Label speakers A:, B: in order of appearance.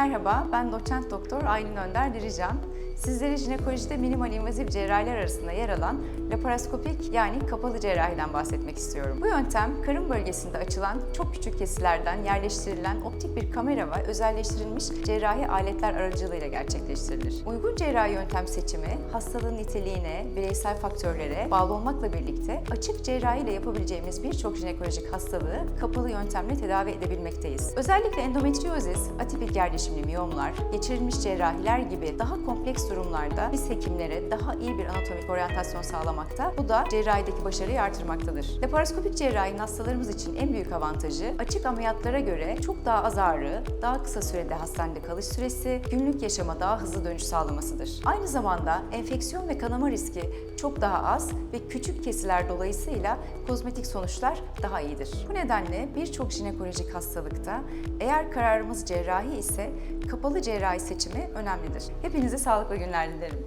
A: Merhaba, ben doçent doktor Aylin Önder Dirican. Sizlere jinekolojide minimal invazif cerrahiler arasında yer alan laparoskopik yani kapalı cerrahiden bahsetmek istiyorum. Bu yöntem karın bölgesinde açılan çok küçük kesilerden yerleştirilen optik bir kamera ve özelleştirilmiş cerrahi aletler aracılığıyla gerçekleştirilir. Uygun cerrahi yöntem seçimi hastalığın niteliğine, bireysel faktörlere bağlı olmakla birlikte açık cerrahi ile yapabileceğimiz birçok jinekolojik hastalığı kapalı yöntemle tedavi edebilmekteyiz. Özellikle endometriozis, atipik yerleşimli miyomlar, geçirilmiş cerrahiler gibi daha kompleks durumlarda biz hekimlere daha iyi bir anatomik oryantasyon sağlamakta, bu da cerrahideki başarıyı artırmaktadır. Laparoskopik cerrahinin hastalarımız için en büyük avantajı açık ameliyatlara göre çok daha az ağrı, daha kısa sürede hastanede kalış süresi, günlük yaşama daha hızlı dönüş sağlamasıdır. Aynı zamanda enfeksiyon ve kanama riski çok daha az ve küçük kesiler dolayısıyla kozmetik sonuçlar daha iyidir. Bu nedenle birçok jinekolojik hastalıkta eğer kararımız cerrahi ise kapalı cerrahi seçimi önemlidir. Hepinize sağlıklı günler dilerim.